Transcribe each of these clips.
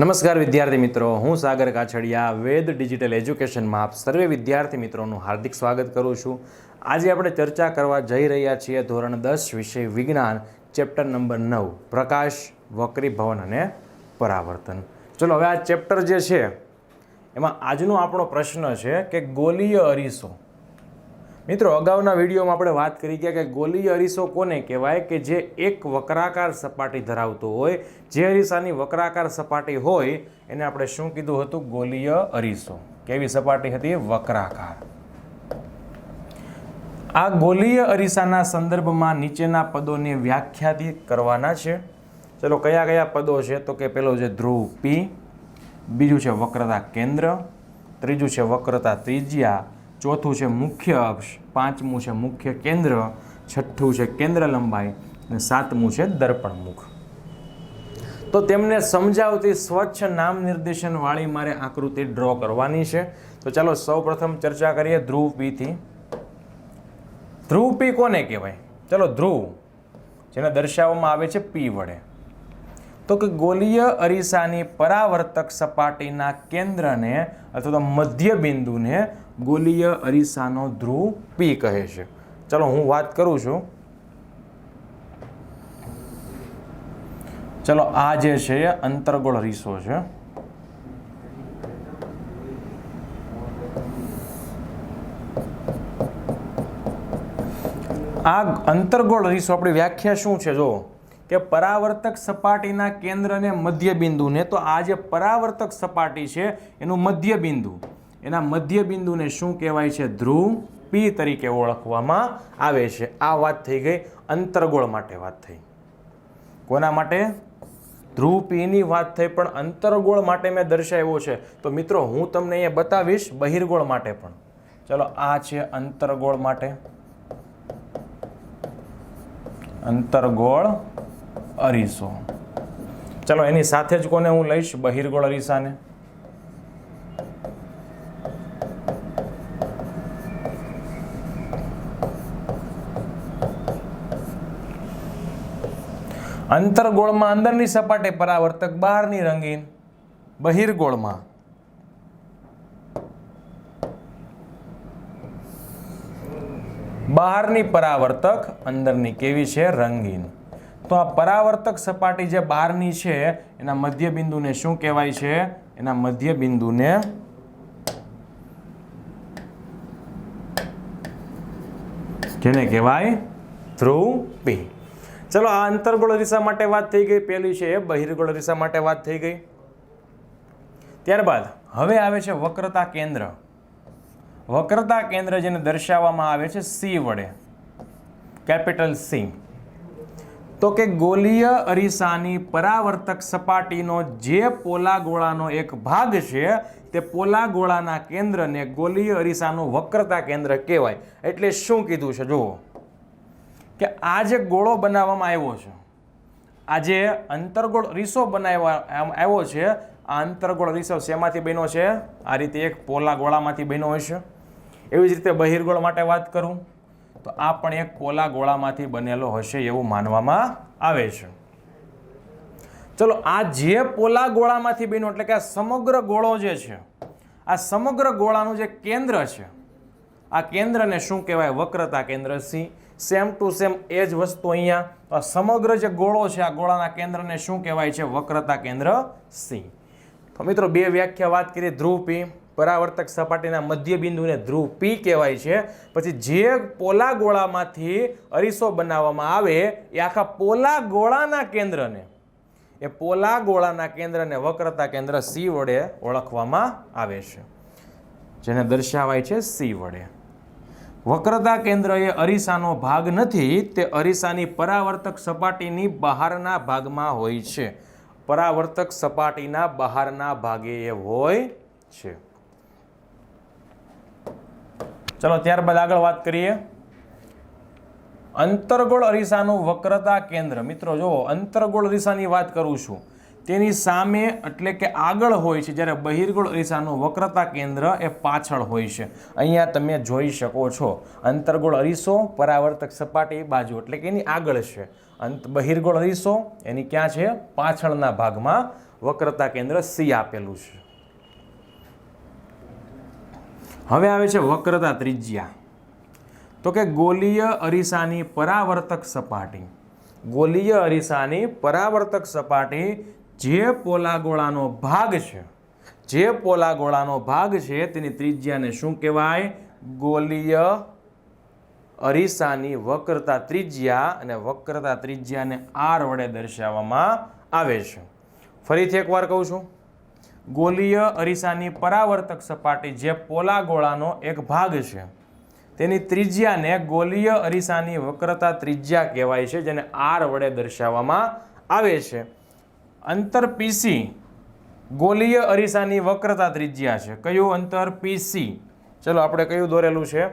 નમસ્કાર વિદ્યાર્થી મિત્રો, હું સાગર કાછડિયા, વેદ ડિજિટલ એજ્યુકેશનમાં આપ સર્વે વિદ્યાર્થી મિત્રોનું હાર્દિક સ્વાગત કરું છું. આજે આપણે ચર્ચા કરવા જઈ રહ્યા છીએ ધોરણ દસ વિષય વિજ્ઞાન, ચેપ્ટર નંબર નવ, પ્રકાશ વક્રીભવન અને પરાવર્તન. ચલો, હવે આ ચેપ્ટર જે છે, એમાં આજનો આપણો પ્રશ્ન છે કે ગોલીય અરીસો મિત્રો, અગાઉના વિડીયોમાં આપણે વાત કરી ગયા કે ગોલીય અરીસો કોને કહેવાય કે જે એક વક્રાકાર સપાટી ધરાવતો હોય, જે અરીસાની વક્રાકાર સપાટી હોય, એને આપણે શું કીધું હતું? ગોલીય અરીસો. કેવી સપાટી હતી? વક્રાકાર. આ ગોલીય અરીસાના સંદર્ભમાં નીચેના પદોને વ્યાખ્યાથી કરવાના છે. ચલો, કયા કયા પદો છે? તો કે પેલો છે ધ્રુવ પી, બીજું છે વક્રતા કેન્દ્ર, ત્રીજું છે વક્રતા ત્રિજ્યા ચોથું છે મુખ્ય અક્ષ, પાંચમું છે મુખ્ય કેન્દ્ર, છઠ્ઠું છે કેન્દ્ર લંબાઈ અને સાતમું છે દર્પણમુખ તો તેમને સમજાવતી સ્વચ્છ નામ નિર્દેશન વાળી મારે આકૃતિ ડ્રો કરવાની છે. તો ચાલો સૌપ્રથમ ચર્ચા કરીએ ધ્રુવ પીથી ધ્રુવ કોને કહેવાય? ચલો ધ્રુવ, જેને દર્શાવવામાં આવે છે પી વડે. તો કે ગોલીય અરીસાની પરાવર્તક સપાટીના કેન્દ્રને અથવા તો મધ્ય બિંદુને ગોલીય અરીસાનો ધ્રુવ પી કહે છે. ચલો, હું વાત કરું છું. ચલો, આ જે છે અંતર્ગોળ અરીસો છે. આ અંતર્ગોળ અરીસો આપણી વ્યાખ્યા શું છે? જો કે પરાવર્તક સપાટીના કેન્દ્રને મધ્ય બિંદુને તો આ જે પરાવર્તક સપાટી છે, એનું મધ્ય બિંદુ એના મધ્ય બિંદુને શું કહેવાય છે? ધ્રુવ પી તરીકે ઓળખવામાં આવે છે. આ વાત થઈ ગઈ, અંતર્ગોળ માટે વાત થઈ. કોના માટે? ધ્રુવ પીની વાત થઈ, પણ અંતર્ગોળ માટે મેં દર્શાવ્યો છે. તો મિત્રો, હું તમને અહીંયા બતાવીશ બહિર્ગોળ માટે પણ. ચલો, આ છે અંતર્ગોળ માટે. અંતર્ગોળ અરીસો. ચલો, એની સાથે જ કોને હું લઈશ? બહિર્ગોળ અરીસાને. અંતરગોળમાં અંદરની સપાટી પરાવર્તક બહારની રંગીન. બહિર્ગોળમાં. બહારની પરાવર્તક અંદરની કેવી છે? રંગીન. તો આ પરાવર્તક સપાટી જે બહારની છે, એના મધ્ય બિંદુને શું કહેવાય છે? એના મધ્ય બિંદુને જેને કહેવાય ધ્રુવ પી ચલો, આ અંતર્ગોળ દિશા માટે વાત થઈ ગઈ. પેલી છે બહિર્ગોળ દિશા માટે વાત થઈ ગઈ. ત્યારબાદ હવે આવે છે વક્રતા કેન્દ્ર. વક્રતા કેન્દ્ર જેને દર્શાવવામાં આવે છે સી વડે. Capital C. તો કે ગોલીય અરીસાની પરાવર્તક સપાટીનો જે પોલા ગોળાનો એક ભાગ છે, તે પોલા ગોળાના કેન્દ્રને ગોલીય અરીસાનું વક્રતા કેન્દ્ર કહેવાય. એટલે શું કીધું છે? જુઓ. કે આ જે ગોળો બનાવવામાં આવ્યો છે, આ જે અંતર્ગોળ રીસો બનાવવા આવ્યો છે, આ અંતર્ગોળ રીસો શેમાંથી બન્યો છે? આ રીતે એક પોલા ગોળામાંથી બન્યો હશે એવી જ રીતે બહિર્ગોળ માટે વાત કરું. તો આ પણ એક કોલા ગોળામાંથી બનેલો હશે એવું માનવામાં આવે છે. ચલો, આ જે પોલા ગોળામાંથી બન્યો, એટલે કે આ સમગ્ર ગોળો જે છે, આ સમગ્ર ગોળાનું જે કેન્દ્ર છે, આ કેન્દ્રને શું કહેવાય? વક્રતા કેન્દ્ર. સી સેમ ટુ સેમ એ જ વસ્તુ અહીંયા. આ સમગ્ર જે ગોળો છે, આ ગોળાના કેન્દ્રને શું કહેવાય છે? વક્રતા કેન્દ્ર સી. તો મિત્રો, બે વ્યાખ્યા વાત કરીએ ધ્રુવ પી. પરાવર્તક સપાટીના મધ્ય બિંદુને ધ્રુવ પી કહેવાય છે. પછી જે પોલા ગોળામાંથી અરીસો બનાવવામાં આવે, એ આખા પોલા ગોળાના કેન્દ્રને, એ પોલા ગોળાના કેન્દ્રને વક્રતા કેન્દ્ર સી વડે ઓળખવામાં આવે છે. જેને દર્શાવાય છે સી વડે. વક્રતા કેન્દ્ર એ અરીસાનો ભાગ નથી, તે અરીસાની પરાવર્તક સપાટીની બહારના ભાગમાં હોય છે. પરાવર્તક સપાટીના બહારના ભાગે એ હોય છે. ચલો, ત્યારબાદ આગળ વાત કરીએ. અંતર્ગોળ અરીસાનું વક્રતા કેન્દ્ર. મિત્રો, જુઓ, અંતર્ગોળ અરીસાની વાત કરું છું. તેની સામે એટલે કે આગળ હોય છે, જ્યારે બહિર્ગોળ અરીસાનું વક્રતા કેન્દ્ર એ પાછળ હોય છે. અહીંયા તમે જોઈ શકો છો, અંતર્ગોળ અરીસો, પરાવર્તક સપાટી બાજુ, એટલે કે એની આગળ છે. અંત, બહિર્ગોળ અરીસો, એની ક્યાં છે? પાછળના ભાગમાં વક્રતા કેન્દ્ર સી આપેલું છે. હવે આવે છે વક્રતા ત્રિજ્યા. તો કે ગોલીય અરીસાની પરાવર્તક સપાટી. ગોલીય અરીસાની પરાવર્તક સપાટી જે પોલાગોળાનો ભાગ છે, જે પોલાગોળાનો ભાગ છે તેની ત્રિજ્યાને શું કહેવાય? ગોલીય અરીસાની વક્રતા ત્રિજ્યા અને વક્રતા ત્રિજ્યાને આર વડે દર્શાવવામાં આવે છે. ફરીથી એકવાર કહું છું. ગોલીય અરીસાની પરાવર્તક સપાટી જે પોલા ગોળાનો એક ભાગ છે. તેની ત્રિજ્યાને ગોલીય અરીસાની વક્રતા ત્રિજ્યા કહેવાય છે, જેને આર વડે દર્શાવવામાં આવે છે. અંતર પીસી ગોલીય અરીસાની વક્રતા ત્રિજ્યા છે. કયું અંતર પીસી? ચલો, આપણે કયું દોરેલું છે?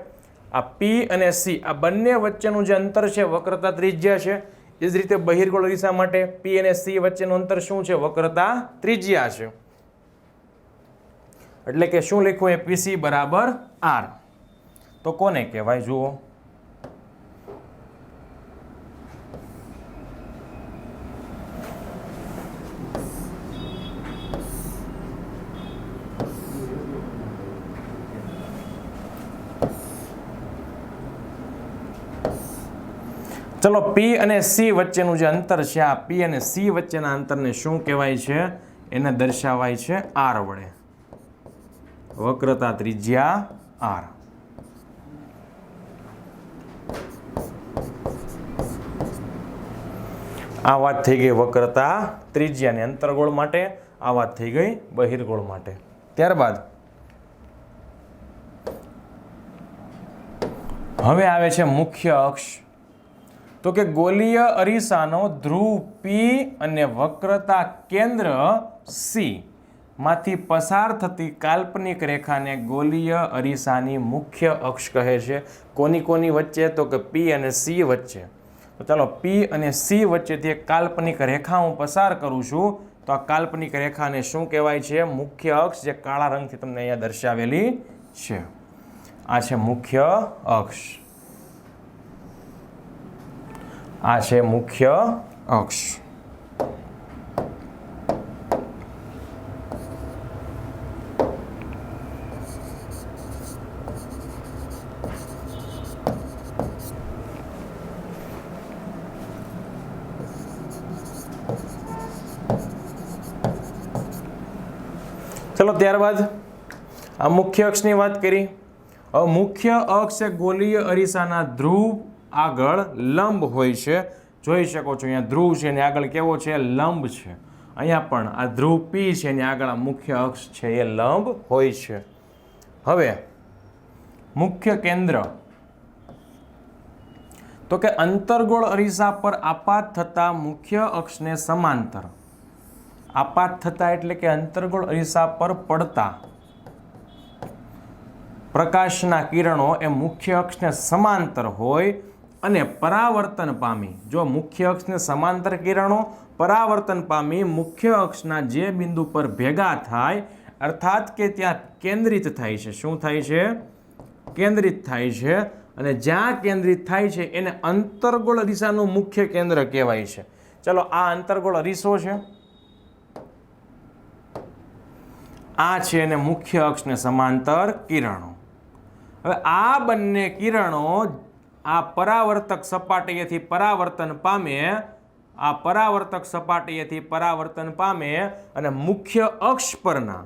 આ પી અને સી, આ બંને વચ્ચેનું જે અંતર છે, વક્રતા ત્રિજ્યા છે. એ જ રીતે બહિર્ગોળ અરીસા માટે પી અને સી વચ્ચેનું અંતર શું છે? વક્રતા ત્રિજ્યા છે. એટલે કે શું લખ્યું એ પીસી બરાબર આર તો કોને કહેવાય? જુઓ. ચલો પી અને સી વચ્ચેનું જે અંતર છે, આ પી અને સી વચ્ચેના અંતરને શું કહેવાય છે? એને દર્શાવાય છે આર વડે. વક્રતા ત્રિજ્યા આર. આ વાત થઈ ગઈ વક્રતા ત્રિજ્યાની અંતરગોળ માટે, આ વાત થઈ ગઈ બહિર્ગોળ માટે. ત્યારબાદ હવે આવે છે મુખ્ય અક્ષ. તો કે ગોલીય અરીસાનો ધ્રુવ પી અને વક્રતા કેન્દ્ર સી માંથી પસાર થતી કાલ્પનિક રેખાને ગોલીય અરીસાની મુખ્ય અક્ષ કહે છે. કોની કોની વચ્ચે? તો કે પી અને સી વચ્ચે. તો ચાલો પી અને સી વચ્ચેથી એક કાલ્પનિક રેખા હું પસાર કરું છું. તો આ કાલ્પનિક રેખાને શું કહેવાય છે? મુખ્ય અક્ષ, જે કાળા રંગથી તમને અહીંયા દર્શાવેલી છે. આ છે મુખ્ય અક્ષ. આ છે મુખ્ય અક્ષ. ચલો ત્યારબાદ આ મુખ્ય અક્ષની વાત કરી. મુખ્ય અક્ષ એ ગોલીય અરીસાના ધ્રુવ આગળ લંબ હોય છે. જોઈ શકો છો અહીંયા ધ્રુવ છે એની આગળ કેવો છે? લંબ છે. અહીંયા પણ આ ધ્રુવ પી છે એની આગળ આ મુખ્ય અક્ષ છે એ લંબ હોય છે. હવે મુખ્ય કેન્દ્ર. તો કે અંતર્ગોળ અરીસા પર આપાત થતા મુખ્ય અક્ષને સમાંતર. આપાત થતા એટલે કે અંતર્ગોળ અરીસા પર પડતા પ્રકાશના કિરણો એ મુખ્ય અક્ષને સમાંતર હોય અને પરાવર્તન પામી. જો મુખ્ય અક્ષને સમાંતર કિરણો, પરાવર્તન પામી, મુખ્ય અક્ષના જે બિંદુ પર ભેગા થાય, અર્થાત કે ત્યાં કેન્દ્રિત થાય છે. શું થાય છે? કેન્દ્રિત થાય છે. અને જ્યાં કેન્દ્રિત થાય છે, એને અંતર્ગોળ અરીસાનું મુખ્ય કેન્દ્ર કહેવાય છે. ચલો, આ અંતર્ગોળ અરીસો છે. આ છે એને મુખ્ય અક્ષને સમાંતર કિરણો. હવે આ બંને કિરણો આ પરાવર્તક સપાટીએથી પરાવર્તન પામે, આ પરાવર્તક સપાટીએથી પરાવર્તન પામે અને મુખ્ય અક્ષ પરના.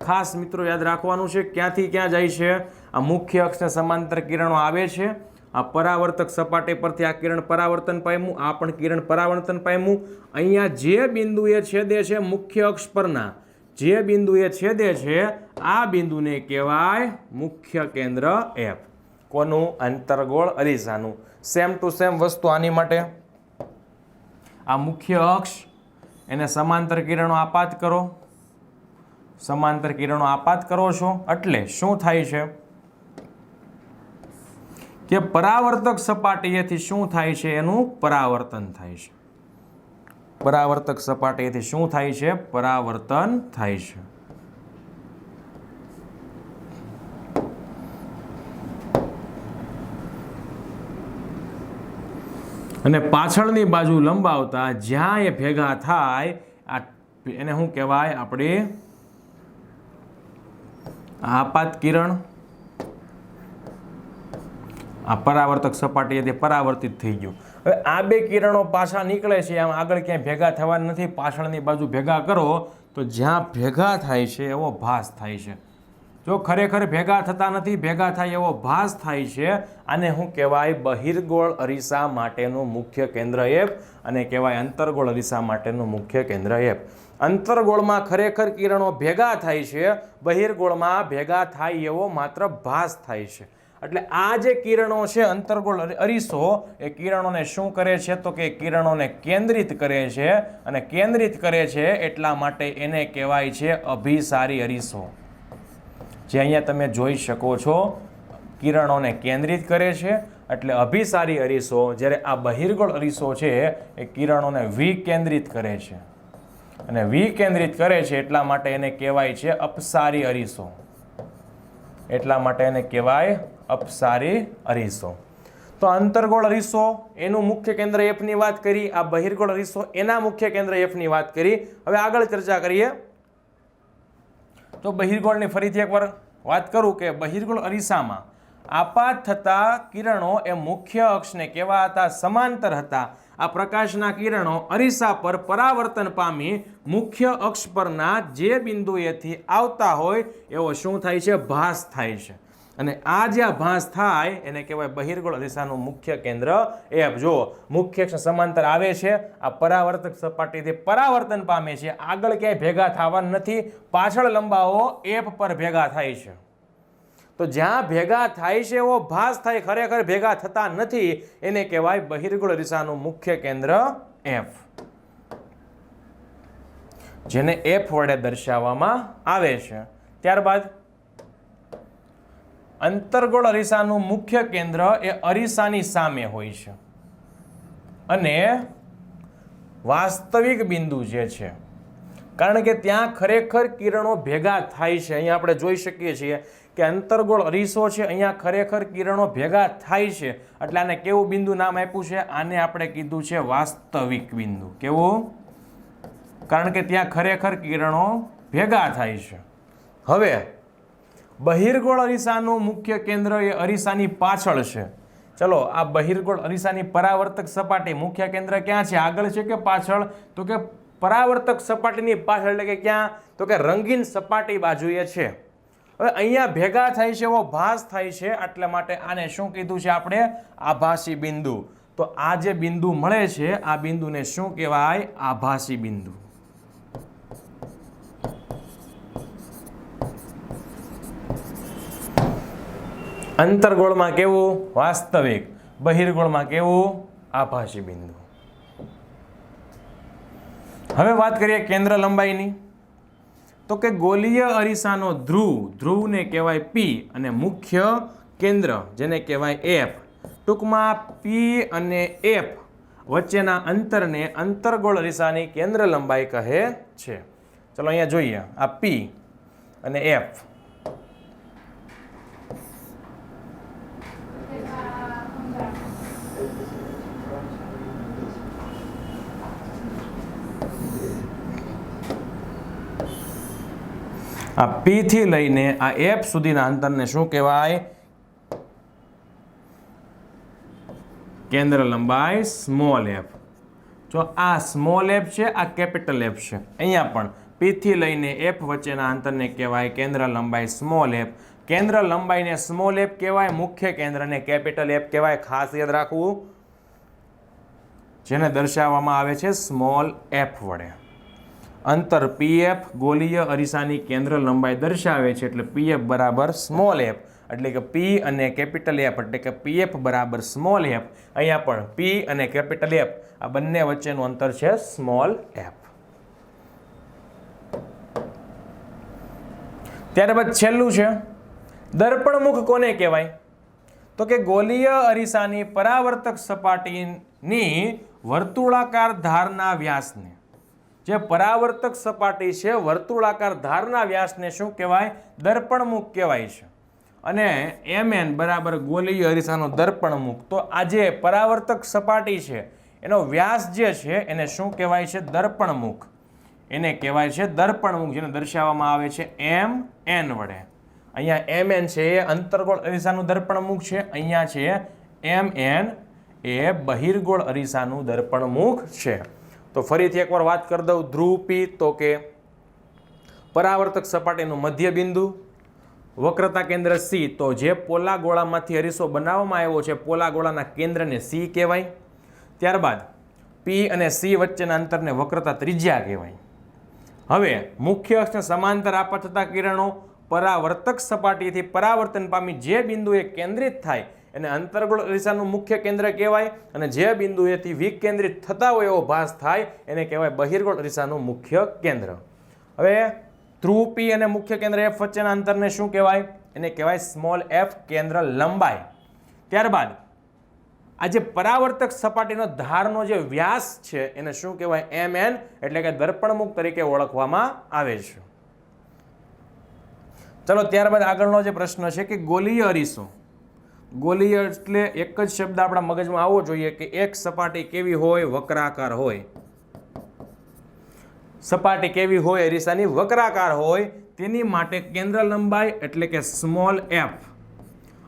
ખાસ મિત્રો યાદ રાખવાનું છે ક્યાંથી ક્યાં જાય છે? આ મુખ્ય અક્ષને સમાંતર કિરણો આવે છે. આ પરાવર્તક સપાટી પરથી આ કિરણ પરાવર્તન પામ્યું, આ પણ કિરણ પરાવર્તન પામ્યું. અહીંયા જે બિંદુએ છેદે છે મુખ્ય અક્ષ પરના જે બિંદુએ છેદે છે, આ બિંદુને કહેવાય મુખ્ય કેન્દ્ર એફ કોનું અંતર્ગોળ અરીસાનું? સેમ ટુ સેમ વસ્તુ આની માટે. આ મુખ્ય અક્ષ, એને સમાંતર કિરણો આપાત કરો. સમાંતર કિરણો આપાત કરો છો, એટલે શું થાય છે? કે પરાવર્તક સપાટીએથી શું થાય છે? એનું પરાવર્તન થાય છે. પરાવર્તક સપાટીએથી શું થાય છે? પરાવર્તન થાય છે. અને પાછળની બાજુ લંબાવતા જ્યાં એ ભેગા થાય, આ એને શું કહેવાય? આપણે આપાત કિરણ. આ પરાવર્તક સપાટી તે પરાવર્તિત થઈ ગયું. હવે આ બે કિરણો પાછા નીકળે છે, આમ આગળ ક્યાંય ભેગા થવા નથી, પાછળની બાજુ ભેગા કરો, તો જ્યાં ભેગા થાય છે એવો ભાસ થાય છે. જો ખરેખર ભેગા થતા નથી, ભેગા થાય એવો ભાસ થાય છે, આને શું કહેવાય? બહિર્ગોળ અરીસા માટેનું મુખ્ય કેન્દ્ર એફ અને કહેવાય અંતર્ગોળ અરીસા માટેનું મુખ્ય કેન્દ્ર એફ અંતર્ગોળમાં ખરેખર કિરણો ભેગા થાય છે, બહિર્ગોળમાં ભેગા થાય એવો માત્ર ભાસ થાય છે. એટલે આ જે કિરણો છે અંતર્ગોળ અરીસો, એ કિરણોને શું કરે છે? તો કે કિરણોને કેન્દ્રિત કરે છે અને કેન્દ્રિત કરે છે એટલા માટે એને કહેવાય છે અભિસારી અરીસો. જે અહીંયા તમે જોઈ શકો છો, કિરણોને કેન્દ્રિત કરે છે એટલે અભિસારી અરીસો, જ્યારે આ બહિર્ગોળ અરીસો છે, એ કિરણોને વિકેન્દ્રિત કરે છે. અને વિકેન્દ્રિત કરે છે એટલા માટે એને કહેવાય છે અપસારી અરીસો. એટલા માટે એને કહેવાય અપસારી અરીસો. તો અંતર્ગોળ અરીસો, એનું મુખ્ય કેન્દ્ર એફની વાત કરી, આ બહિર્ગોળ અરીસો, એના મુખ્ય કેન્દ્ર એફની વાત કરી. હવે આગળ ચર્ચા કરીએ. તો બહિર્ગોળની ફરીથી એકવાર વાત કરું કે બહિર્ગોળ અરીસામાં આપાત થતા કિરણો એ મુખ્ય અક્ષને કેવા હતા સમાંતર હતા. આ પ્રકાશના કિરણો અરીસા પર પરાવર્તન પામી મુખ્ય અક્ષ પરના જે બિંદુએથી આવતા હોય એવો શું થાય છે? ભાસ થાય છે. અને આ જે ભાસ થાય, એને કહેવાય બહિર્ગોળ દિશાનું મુખ્ય કેન્દ્ર. એફ જો મુખ્ય અક્ષ સમાંતર આવે છે, આ પરાવર્તક સપાટીથી પરાવર્તન પામે છે. આગળ ક્યાંય ભેગા થવા નથી, પાછળ લંબાઓ એફ પર ભેગા થાય છે. તો જ્યાં ભેગા થાય છે, એવો ભાસ થાય, ખરેખર ભેગા થતા નથી, એને કહેવાય બહિર્ગોળ દિશાનું મુખ્ય કેન્દ્ર એફ. જેને એફ વડે દર્શાવવામાં આવે છે. ત્યારબાદ અંતર્ગોળ અરીસાનું મુખ્ય કેન્દ્ર એ અરીસાની સામે હોય છે. અને વાસ્તવિક બિંદુ જે છે, કારણ કે ત્યાં ખરેખર કિરણો ભેગા થાય છે. અહીંયા આપણે જોઈ શકીએ છીએ કે અંતર્ગોળ અરીસો છે, અહીંયા ખરેખર કિરણો ભેગા થાય છે. એટલે આને કેવું બિંદુ નામ આપ્યું છે? આને આપણે કીધું છે વાસ્તવિક બિંદુ. કેવું? કારણ કે ત્યાં ખરેખર કિરણો ભેગા થાય છે. હવે બહિર્ગોળ અરીસાનું મુખ્ય કેન્દ્ર એ અરીસાની પાછળ છે. ચલો, આ બહિર્ગોળ અરીસાની પરાવર્તક સપાટી મુખ્ય કેન્દ્ર ક્યાં છે? આગળ છે કે પાછળ? તો કે પરાવર્તક સપાટીની પાછળ, એટલે કે ક્યાં? તો કે રંગીન સપાટી બાજુએ છે. હવે અહીંયા ભેગા થાય છે એવો ભાસ થાય છે એટલા માટે આને શું કીધું છે આપણે? આભાસી બિંદુ. તો આ જે બિંદુ મળે છે, આ બિંદુને શું કહેવાય? આભાસી બિંદુ. અંતર્ગોળમાં કેવું? વાસ્તવિક. બહિર્ગોળમાં કેવું? આભાસી બિંદુ. હવે વાત કરીએ કેન્દ્ર લંબાઈની. તો કે ગોલીય અરીસાનો ધ્રુવ, ધ્રુવને કહેવાય પી અને મુખ્ય કેન્દ્ર, જેને કહેવાય એફ ટૂંકમાં પી અને એફ વચ્ચેના અંતરને અંતર્ગોળ અરીસાની કેન્દ્ર લંબાઈ કહે છે. ચલો અહીંયા જોઈએ. આ પી અને એફ આ પી થી લઈને આ એફ સુધીના અંતરને શું કહેવાય? કેન્દ્ર લંબાઈ સ્મોલ એફ જો આ સ્મોલ એફ છે, આ કેપિટલ એફ છે. અહીંયા પણ પીથી લઈને એફ વચ્ચેના અંતરને કહેવાય કેન્દ્ર લંબાઈ સ્મોલ એફ કેન્દ્ર લંબાઈને સ્મોલ એફ કહેવાય, મુખ્ય કેન્દ્રને કેપિટલ એફ કહેવાય. ખાસ યાદ રાખવું. જેને દર્શાવવામાં આવે છે સ્મોલ એફ વડે. અંતર પીએફ ગોલીય અરીસાની કેન્દ્ર લંબાઈ દર્શાવે છે એટલે પીએફ બરાબર સ્મોલ એફ એટલે કે પી અને કેપિટલ એફ એટલે કે પીએફ બરાબર સ્મોલ એફ અહીંયા પણ પી અને કેપિટલ એફ આ બંને વચ્ચેનું અંતર છે સ્મોલ એફ ત્યારબાદ છેલ્લું છે. દર્પણમુખ કોને કહેવાય? તો કે ગોલીય અરીસાની પરાવર્તક સપાટીની વર્તુળાકાર ધારના વ્યાસને. જે પરાવર્તક સપાટી છે, વર્તુળાકાર ધારના વ્યાસને શું કહેવાય? દર્પણમુખ કહેવાય છે. અને એમ એન બરાબર ગોલીય અરીસાનો દર્પણમુખ. તો આ જે પરાવર્તક સપાટી છે, એનો વ્યાસ જે છે, એને શું કહેવાય છે? દર્પણમુખ. એને કહેવાય છે દર્પણમુખ, જેને દર્શાવવામાં આવે છે એમ એન વડે. અહીંયા એમ એન છે એ અંતર્ગોળ અરીસાનું દર્પણમુખ છે. અહીંયા છે એમ એન એ બહિર્ગોળ અરીસાનું દર્પણમુખ છે. તો ફરીથી એકવાર વાત કરી દઉં. ધ્રુવ પી તો કે પરાવર્તક સપાટીનું મધ્ય બિંદુ વક્રતા કેન્દ્ર સી તો જે પોલા ગોળામાંથી અરીસો બનાવવામાં આવ્યો છે, પોલા ગોળાના કેન્દ્રને સી કહેવાય. ત્યારબાદ પી અને સી વચ્ચેના અંતરને વક્રતા ત્રિજ્યા કહેવાય. હવે મુખ્ય અક્ષને સમાંતર આપા થતા કિરણો પરાવર્તક સપાટીથી પરાવર્તન પામી જે બિંદુએ કેન્દ્રિત થાય એને અંતર્ગોળ અરીસાનું મુખ્ય કેન્દ્ર કહેવાય અને જે બિંદુએથી વિકેન્દ્રિત થતા હોય એવો ભાસ થાય, એને કહેવાય બહિર્ગોળ અરીસાનું મુખ્ય કેન્દ્ર. હવે ધ્રુવ અને મુખ્ય કેન્દ્ર એફ વચ્ચેના અંતરને શું કહેવાય? એને કહેવાય સ્મોલ એફ કેન્દ્ર લંબાઈ. ત્યારબાદ, આ જે પરાવર્તક સપાટીનો ધારનો જે વ્યાસ છે, એને શું કહેવાય? એમ એન એટલે કે દર્પણમુખ તરીકે ઓળખવામાં આવે છે. ચલો, ત્યારબાદ આગળનો જે પ્રશ્ન છે કે ગોલીય અરીસો. ગોલીય એટલે એક જ શબ્દ આપણા મગજમાં આવવો જોઈએ કે એક સપાટી કેવી હોય, વક્રાકાર હોય. સપાટી કેવી હોય, અરીસાની વક્રાકાર હોય, તેની માટે કેન્દ્ર લંબાઈ એટલે કે સ્મોલ એફ.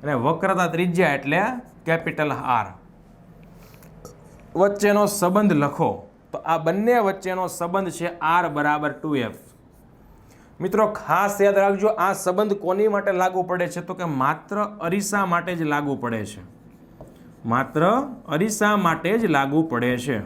અને વક્રતા ત્રિજ્યા એટલે કેપિટલ આર. વચ્ચેનો સંબંધ લખો. તો આ બંને વચ્ચેનો સંબંધ છે આર બરાબર ટુ એફ. મિત્રો, ખાસ યાદ રાખજો, આ સંબંધ કોની માટે લાગુ પડે છે? તો કે માત્ર અરીસા માટે જ લાગુ પડે છે. માત્ર અરીસા માટે જ લાગુ પડે છે.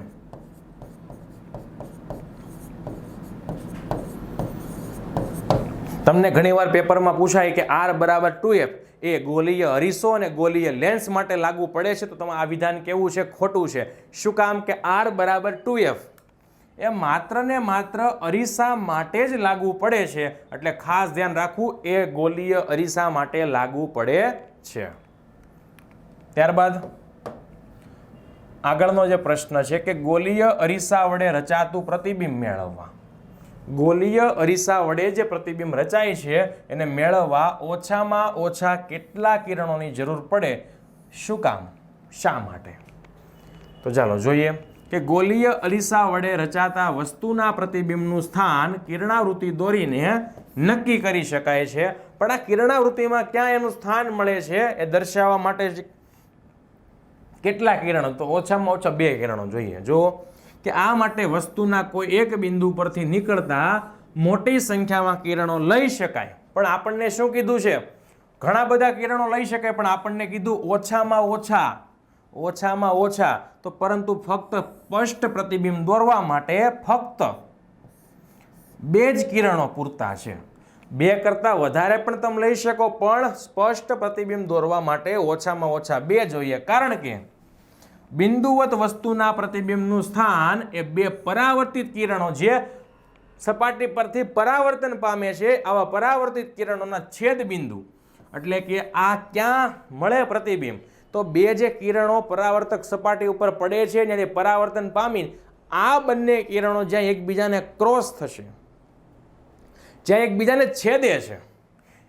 તમને ઘણીવાર પેપરમાં પૂછાય કે આર બરાબર ટુ એફ, એ ગોલીય અરીસો અને ગોલીય લેન્સ માટે લાગુ પડે છે. તો તમે આ વિધાન કેવું છે? ખોટું છે. શું કામ કે આર બરાબર ટુ એફ? એ માત્ર ને માત્ર અરીસા માટે જ લાગુ પડે છે. એટલે ખાસ ધ્યાન રાખવું, એ ગોલીય અરીસા માટે લાગુ પડે છે. ત્યારબાદ આગળનો જે પ્રશ્ન છે કે ગોલીય અરીસા વડે રચાતું પ્રતિબિંબ મેળવવા. ગોલીય અરીસા વડે જે પ્રતિબિંબ રચાય છે, એને મેળવવા ઓછામાં ઓછા કેટલા કિરણોની જરૂર પડે? શું કામ? શા માટે? તો ચાલો જોઈએ. કે ગોલીય અરીસા વડે રચાતા વસ્તુના પ્રતિબિંબનું સ્થાન કિરણાવૃત્તિ દોરીને નક્કી કરી શકાય છે. પણ આ કિરણાવૃત્તિમાં ક્યાં એનું સ્થાન મળે છે એ દર્શાવવા માટે કેટલા કિરણો? તો ઓછામાં ઓછા બે કિરણો જોઈએ. જો કે આ માટે વસ્તુના કોઈ એક બિંદુ પરથી નીકળતા મોટી સંખ્યામાં કિરણો લઈ શકાય. પણ આપણને શું કીધું છે? ઘણા બધા કિરણો લઈ શકાય, પણ આપણને કીધું ઓછામાં ઓછા ઓછામાં ઓછા તો પરંતુ ફક્ત સ્પષ્ટ પ્રતિબિંબ દોરવા માટે ફક્ત બે જ કિરણો પૂરતા છે. બે કરતાં વધારે પણ તમે લઈ શકો, પણ સ્પષ્ટ પ્રતિબિંબ દોરવા માટે ઓછામાં ઓછા બે જોઈએ. કારણ કે બિંદુવત વસ્તુના પ્રતિબિંબનું સ્થાન એ બે પરાવર્તિત કિરણો જે સપાટી પરથી પરાવર્તન પામે છે, આવા પરાવર્તિત કિરણોના છેદ બિંદુ. એટલે કે આ ક્યાં મળે પ્રતિબિંબ? તો બે જે કિરણો પરાવર્તક સપાટી ઉપર પડે છે જ્યારે પરાવર્તન પામી આ બંને કિરણો જ્યાં એકબીજાને ક્રોસ થશે, જ્યાં એકબીજાને છેદે છે,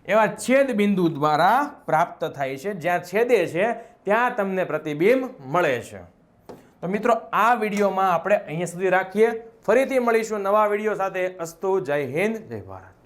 એવા છેદ બિંદુ દ્વારા પ્રાપ્ત થાય છે. જ્યાં છેદે છે, ત્યાં તમને પ્રતિબિંબ મળે છે. તો મિત્રો, આ વિડીયોમાં આપણે અહીંયા સુધી રાખીએ. ફરીથી મળીશું નવા વીડિયો સાથે. અસ્તુ, જય હિન્દ, જય ભારત.